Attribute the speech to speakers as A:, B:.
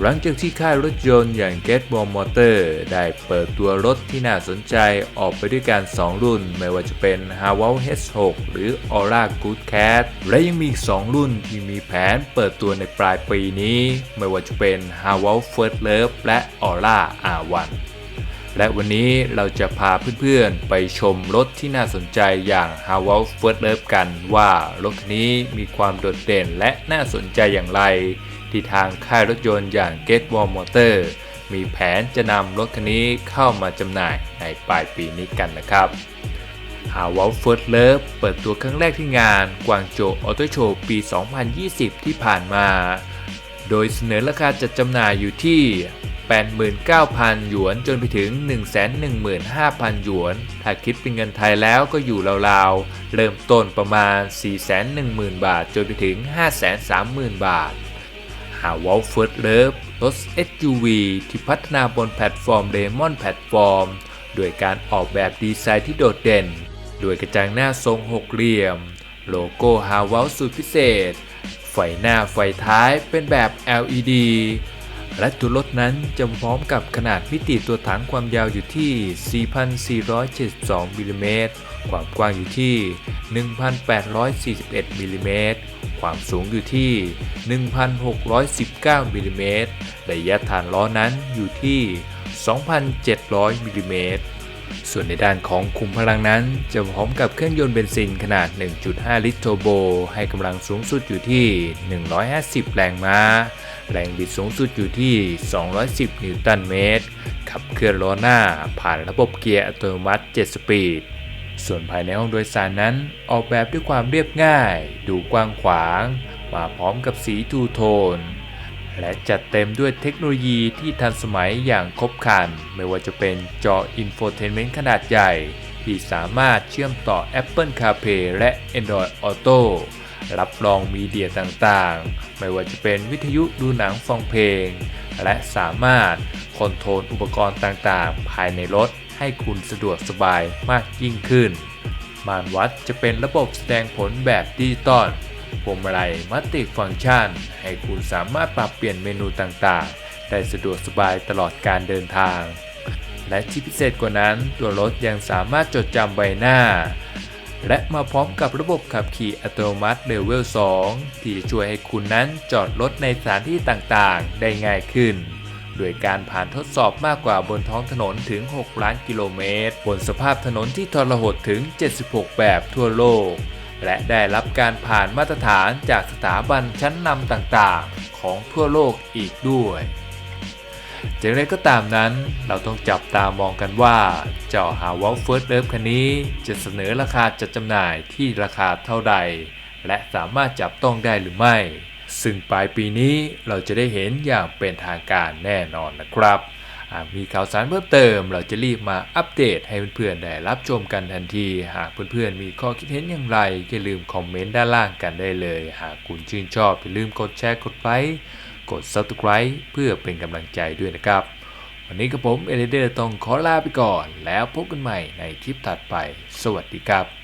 A: หลังจากที่ค่ายรถยนต์อย่าง g e t w a r Motor ได้เปิดตัวรถที่น่าสนใจออกไปด้วยกัน 2 รุ่น ไม่ว่าจะเป็น h a w a l H6 หรือ Aura Good Cat และยังมีอีก 2 รุ่นที่มีแผนเปิดตัวในปลายปีนี้ ไม่ว่าจะเป็น h a w a l First Love และ Aura R1 และวันนี้เราจะพาเพื่อนๆ ไปชมรถที่น่าสนใจอย่าง h a w a l First Love กันว่ารถคันนี้มีความโดดเด่นและน่าสนใจอย่างไร ที่ทางค่ายรถยนต์อย่าง g e t w a r Motor มีแผนจะนำรถคันนี้เข้ามาจำหน่ายในปลายปีนี้กันนะครับ h a w a l First Love เปิดตัวครั้งแรกที่งานกวางโจออโตโชว์ปี 2020 ที่ผ่านมา โดยเสนอราคาจัดจำหน่ายอยู่ที่ 89,000 หยวนจนไปถึง 115,000 หยวน ถ้าคิดเป็นเงินไทยแล้วก็อยู่ราวๆ เริ่มต้นประมาณ 410,000 บาท จนไปถึง 530,000 บาท หา w a l f i r s t Love รถ SUV ที่พัฒนาบนแพลตฟอร์ม Lemon Platform โดยการออกแบบดีไซน์ที่โดดเด่น โดยกระจังหน้าทรงหกเหลี่ยม โลโก้ h a w a l สุดพิเศษ ไฟหน้าไฟท้ายเป็นแบบ LED และตัวรถนั้นจะพร้อมกับขนาดมิติตัวถังความยาวอยู่ที่ 4,472มิลลิเมตร ความกว้างอยู่ที่ 1,841มิลลิเมตร ความสูงอยู่ที่ 1,619มิลลิเมตร ระยะฐานล้อนั้นอยู่ที่ 2,700มิลลิเมตร ส่วนในด้านของคุมพลังนั้น จะพร้อมกับเครื่องยนต์เบนซินขนาด 1.5 ลิตรโทโบ ให้กำลังสูงสุดอยู่ที่ 150 แรงม้า แรงบิดสูงสุดอยู่ที่ 210 นิวตันเมตร ขับเคลื่อนล้อหน้าผ่านระบบเกียร์อัตโนมัติ 7 สปีด ส่วนภายในห้องโดยสารนั้นออกแบบด้วยความเรียบง่าย ดูกว้างขวาง มาพร้อมกับสีทูโทน และจัดเต็มด้วยเทคโนโลยีที่ทันสมัยอย่างครบครัน ไม่ว่าจะเป็นจออินโฟเทนเมนต์ขนาดใหญ่ ที่สามารถเชื่อมต่อ Apple CarPlay และ Android Auto รับรองมีเดียต่างๆ ไม่ว่าจะเป็นวิทยุดูหนังฟังเพลง และสามารถคอนโทรลอุปกรณ์ต่างๆ ภายในรถให้คุณสะดวกสบายมากยิ่งขึ้น มานวัดจะเป็นระบบแสดงผลแบบดิจิตอลพวงมาลัยมัลติฟังก์ชัน ให้คุณสามารถปรับเปลี่ยนเมนูต่างๆ ได้สะดวกสบายตลอดการเดินทาง และที่พิเศษกว่านั้นตัวรถยังสามารถจดจำใบหน้า และมาพร้อมกับระบบขับขี่อัตโนมัติเลเวล 2 ที่ช่วยให้คุณนั้นจอดรถในสถานที่ต่างๆ ได้ง่ายขึ้น โดยการผ่านทดสอบมากกว่าบนท้องถนนถึง 6 ล้านกิโลเมตร บนสภาพถนนที่ทรหดถึง 76 แบบทั่วโลก และได้รับการผ่านมาตรฐานจากสถาบันชั้นนำต่างๆ ของทั่วโลกอีกด้วย อย่างไรก็ตามนั้นเราต้องจับตามองกันว่า เจ้าหาวอลเฟิร์สเลิฟคันนี้ จะเสนอราคาจัดจำหน่ายที่ราคาเท่าใด และสามารถจับต้องได้หรือไม่ ซึ่งปลายปีนี้เราจะได้เห็นอย่างเป็นทางการแน่นอนนะครับหากมีข่าวสารเพิ่มเติม เราจะรีบมาอัปเดตให้เพื่อนๆได้รับชมกันทันที หากเพื่อนๆมีข้อคิดเห็นอย่างไรอย่าลืมคอมเมนต์ด้านล่างกันได้เลย หากคุณชื่นชอบอย่าลืมกดแชร์กดไลค์ กด subscribe เพื่อเป็นกำลังใจด้วยนะครับ วันนี้กับผมเอเลเดอร์ต้องขอลาไปก่อน แล้วพบกันใหม่ในคลิปถัดไป สวัสดีครับ